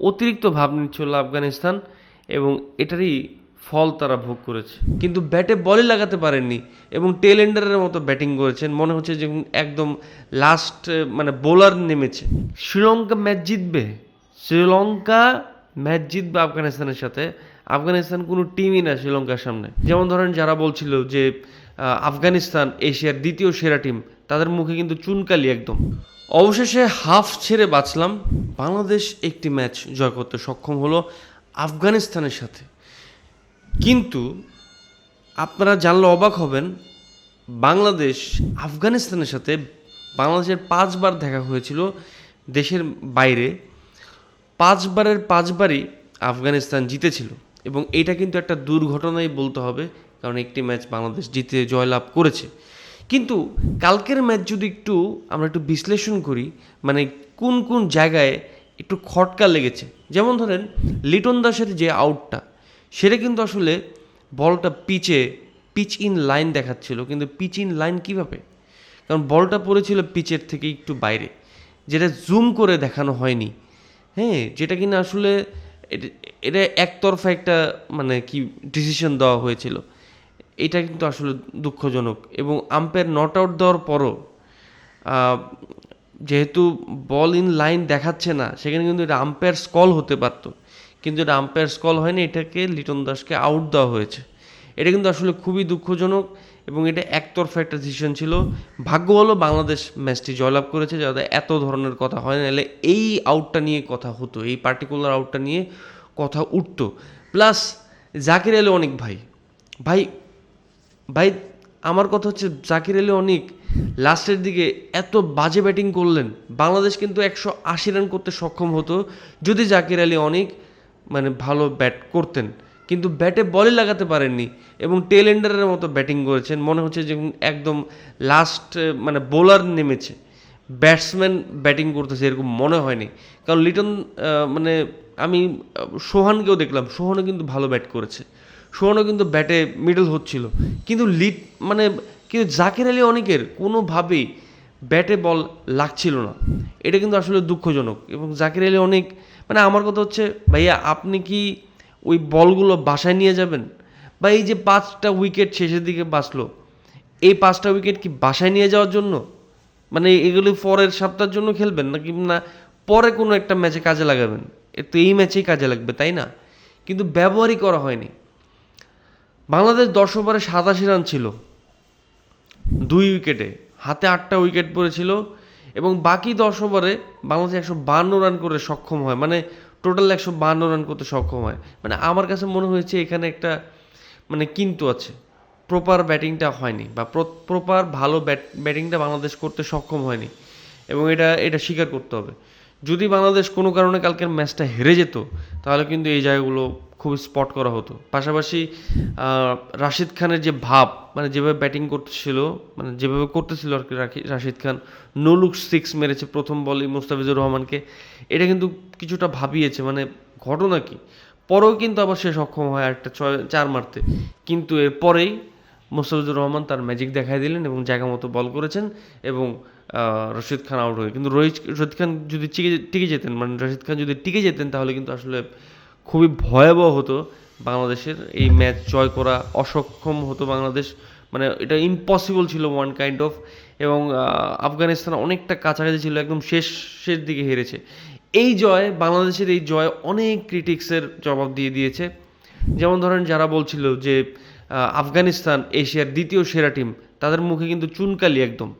অতিরিক্ত ভাব নিচ্ছিল আফগানিস্তান এবং এটারই ফল তারা ভোগ করেছে। কিন্তু ব্যাটে বলই লাগাতে পারেননি এবং টেল এন্ডারের মতো ব্যাটিং করেছেন। মনে হচ্ছে যে একদম লাস্ট মানে বোলার নেমেছে। শ্রীলঙ্কা ম্যাচ জিতবে? শ্রীলঙ্কা ম্যাচ জিতবে আফগানিস্তানের সাথে। আফগানিস্তান কোনো টিমই না শ্রীলঙ্কার সামনে। যেমন ধরেন যারা বলছিল যে আফগানিস্তান এশিয়ার দ্বিতীয় সেরা টিম তাদের মুখে কিন্তু চুনকালি একদম। অবশেষে হাফ ছেড়ে বাঁচলাম। বাংলাদেশ একটি ম্যাচ জয় করতে সক্ষম হলো আফগানিস্তানের সাথে। কিন্তু আপনারা জানলে অবাক হবেন, বাংলাদেশ আফগানিস্তানের সাথে বাংলাদেশের পাঁচবার দেখা হয়েছিল দেশের বাইরে। পাঁচবারের পাঁচবারই আফগানিস্তান জিতেছিল এবং এটা কিন্তু একটা দুর্ঘটনাই বলতে হবে, কারণ একটি ম্যাচ বাংলাদেশ জিতে জয়লাভ করেছে। কিন্তু কালকের ম্যাচ যদি একটু আমরা একটু বিশ্লেষণ করি মানে কোন কোন জায়গায় একটু খটকা লেগেছে। যেমন ধরেন লিটন দাসের যে আউটটা, সেটা কিন্তু আসলে বলটা পিচে, পিচ ইন লাইন দেখাচ্ছিল, কিন্তু পিচ ইন লাইন কীভাবে? কারণ বলটা পড়েছিল পিচের থেকে একটু বাইরে, যেটা জুম করে দেখানো হয়নি। হ্যাঁ যেটা কিনা আসলে এটা- একতরফা একটা মানে কি ডিসিশন দেওয়া হয়েছিল। এটা কিন্তু আসলে দুঃখজনক। এবং আম্পায়ার নট আউট দেওয়ার পরও যেহেতু বল ইন লাইন দেখাচ্ছে না, সেখানে কিন্তু এটা আম্পায়ার স্কল হতে পারতো। কিন্তু এটা আম্পায়ার স্কল হয়নি, এটাকে লিটন দাসকে আউট দেওয়া হয়েছে। এটা কিন্তু আসলে খুবই দুঃখজনক এবং এটা একতরফা একটা ডিসিশন ছিল। ভাগ্য হলো বাংলাদেশ ম্যাচটি জয়লাভ করেছে, যাতে এত ধরনের কথা হয় না এই আউটটা নিয়ে কথা হতো, এই পার্টিকুলার আউটটা নিয়ে কথা উঠতো। প্লাস জাকির আলী অনেক ভাই। ভাই ভাই, আমার কথা হচ্ছে জাকির আলী অনেক, লাস্টের দিকে এত বাজে ব্যাটিং করলেন, বাংলাদেশ কিন্তু একশো আশি রান করতে সক্ষম হতো যদি জাকির আলী অনেক মানে ভালো ব্যাট করতেন। কিন্তু ব্যাটে বলই লাগাতে পারেননি এবং টেল এন্ডারের মতো ব্যাটিং করেছেন। মনে হচ্ছে যে একদম লাস্ট মানে বোলার নেমেছে। ব্যাটসম্যান ব্যাটিং করতেছে এরকম মনে হয়নি। কারণ লিটন মানে আমি সোহানকেও দেখলাম, সোহানও কিন্তু ভালো ব্যাট করেছে। সোহানও কিন্তু ব্যাটে মিডল হচ্ছিল। কিন্তু লিড মানে কিন্তু জাকির আলী অনেকের কোনোভাবেই ব্যাটে বল লাগছিল না। এটা কিন্তু আসলে দুঃখজনক এবং জাকির আলী অনেক মানে আমার কথা হচ্ছে, ভাইয়া আপনি কি ওই বলগুলো বাসায় নিয়ে যাবেন? বা এই যে পাঁচটা উইকেট শেষের দিকে বাঁচলো, এই পাঁচটা উইকেট কি বাসায় নিয়ে যাওয়ার জন্য? মানে এগুলি পরের সপ্তাহের জন্য খেলবেন নাকি না পরে কোনো একটা ম্যাচে কাজে লাগাবেন? এ তো এই ম্যাচেই কাজে লাগবে, তাই না? কিন্তু ব্যবহারই করা হয়নি। বাংলাদেশ দশ ওভারে সাতাশি রান ছিল। দুই উইকেটে। হাতে আটটা উইকেট পড়েছিল এবং বাকি দশ ওভারে বাংলাদেশ একশো বান্ন রান করে সক্ষম হয়। মানে টোটাল একশো বান্ন রান করতে সক্ষম হয়। মানে আমার কাছে মনে হয়েছে এখানে একটা মানে কিন্তু আছে। প্রপার ব্যাটিংটা হয়নি বা প্রপার ভালো ব্যাট, ব্যাটিংটা বাংলাদেশ করতে সক্ষম হয়নি এবং এটা এটা স্বীকার করতে হবে। যদি বাংলাদেশ কোনো কারণে কালকের ম্যাচটা হেরে যেত, তাহলে কিন্তু এই জায়গাগুলো খুব স্পট করা হতো। পাশাপাশি রাশিদ খানের যে ভাব মানে যেভাবে ব্যাটিং করতেছিল মানে যেভাবে করতেছিল আর কি Rashid Khan no look six মেরেছে প্রথম বলে মুস্তাফিজুর রহমানকে। এটা কিন্তু কিছুটা ভাবিয়েছে মানে ঘটনা কি? পরেও কিন্তু আবার সে সক্ষম হয় একটা ছয়, চার মারতে। কিন্তু এরপরেই মোস্তাফিজুর রহমান তার ম্যাজিক দেখাই দিলেন এবং জায়গা মতো বল করেছেন এবং রশিদ খান আউট হয়ে। কিন্তু রোহিত রশিদ খান যদি টিকে টিকে যেতেন মানে রশিদ খান যদি টিকে যেতেন তাহলে কিন্তু আসলে খুবই ভয়াবহ হতো বাংলাদেশের এই ম্যাচ জয় করা, অসক্ষম হতো বাংলাদেশ। মানে এটা ইম্পসিবল ছিল ওয়ান কাইন্ড অফ এবং আফগানিস্তান অনেকটা কাছাকাছি ছিল, একদম শেষের দিকে হেরেছে। এই জয়, বাংলাদেশের এই জয় অনেক ক্রিটিক্সের জবাব দিয়ে দিয়েছে। যেমন ধরেন যারা বলছিল যে আফগানিস্তান এশিয়ার দ্বিতীয় সেরা টিম তাদের মুখে কিন্তু চুনকালি একদম।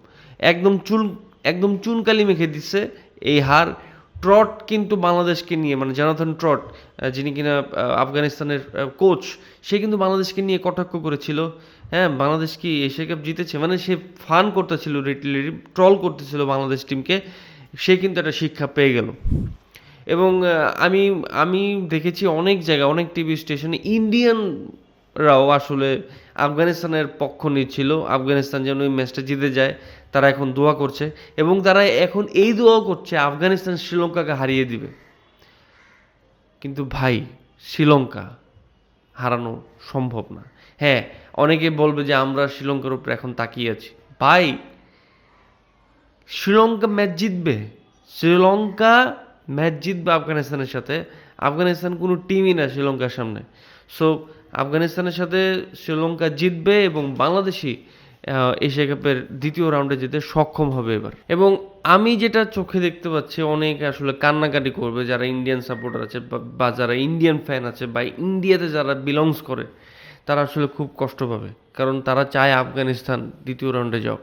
একদম চুন, একদম চুনকালি মেখে দিচ্ছে এই হার। ট্রট কিন্তু বাংলাদেশকে নিয়ে মানে জনাথন ট্রট যিনি কিনা আফগানিস্তানের কোচ, সে কিন্তু বাংলাদেশকে নিয়ে কটাক্ষ করেছিল। হ্যাঁ বাংলাদেশ কি এশিয়া কাপ জিতেছে? মানে সে ফান করতেছিল রিটিলারি ট্রল করতেছিল বাংলাদেশ টিমকে সে কিন্তু একটা শিক্ষা পেয়ে গেল। এবং আমি আমি দেখেছি অনেক জায়গায়, অনেক টিভি স্টেশনে ইন্ডিয়ানরাও আসলে আফগানিস্তানের পক্ষ নিচ্ছিল আফগানিস্তান যেন ওই ম্যাচটা জিতে যায়। তারা এখন দোয়া করছে এবং তারা এখন এই দোয়াও করছে আফগানিস্তান শ্রীলঙ্কাকে হারিয়ে দিবে। কিন্তু ভাই শ্রীলঙ্কা হারানো সম্ভব না। হ্যাঁ অনেকে বলবে যে আমরা শ্রীলঙ্কার উপরে এখন তাকিয়ে আছি। ভাই শ্রীলঙ্কা ম্যাচ জিতবে। শ্রীলঙ্কা ম্যাচ জিতবে আফগানিস্তানের সাথে। আফগানিস্তান কোনো টিমই না শ্রীলঙ্কার সামনে। সো আফগানিস্তানের সাথে শ্রীলঙ্কা জিতবে এবং বাংলাদেশই আহ, এশিয়া কাপের দ্বিতীয় রাউন্ডে যেতে সক্ষম হবে এবার। এবং আমি যেটা চোখে দেখতে পাচ্ছি, অনেকে আসলে কান্নাকাটি করবে যারা ইন্ডিয়ান সাপোর্টার আছে বা- যারা ইন্ডিয়ান ফ্যান আছে বা ইন্ডিয়াতে যারা বিলংস করে, তারা আসলে খুব কষ্ট পাবে। কারণ তারা চায় আফগানিস্তান দ্বিতীয় রাউন্ডে যাক।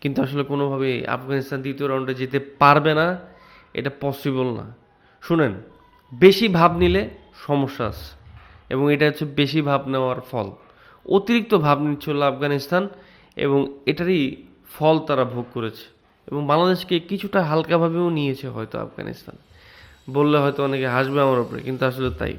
কিন্তু আসলে কোনোভাবেই আফগানিস্তান দ্বিতীয় রাউন্ডে যেতে পারবে না, এটা পসিবল না। শুনেন, বেশি ভাব নিলে সমস্যা আছে। এবং এটা হচ্ছে বেশি ভাব নেওয়ার ফল। অতিরিক্ত ভাব নিচ্ছিল আফগানিস্তান এবং এটারই ফল তারা ভোগ করেছে। এবং বাংলাদেশকে কিছুটা হালকাভাবেও নিয়েছে হয়তো আফগানিস্তান। বললে হয়তো অনেকে হাসবে আমার ওপরে কিন্তু আসলে তাই।